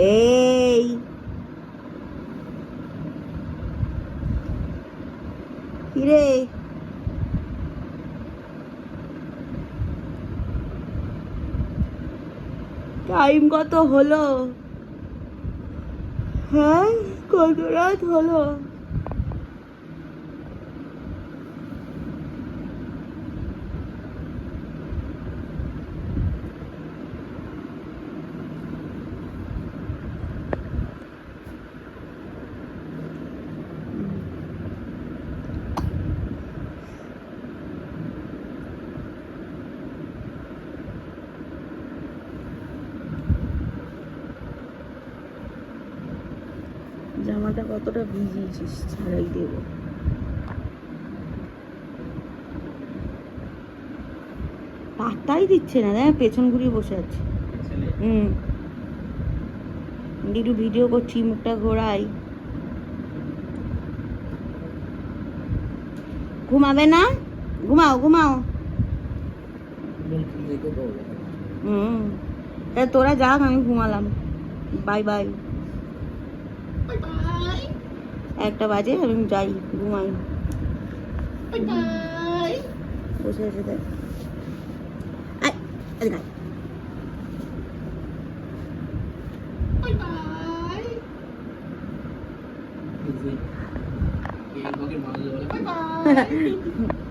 এই। কিরে? টাইম কত হলো? হ্যাঁ কত রাত হলো? জামাটা কতটা ভিজিয়েছিস ছাড়াই দেবো। পাত্তাই দিচ্ছে না দেখ পেছন ঘুরিয়ে বসে আছে। হুম। একটু ভিডিও করছি মুখটা ঘোরাই। ঘুমাবে না? ঘুমাও ঘুমাও। হুম। তোরা যাক আমি ঘুমালাম। Bye bye. একটা বাজে আমি যাই ঘুমাই। বসে আছে দেখ। আয়, এদিকে আয়।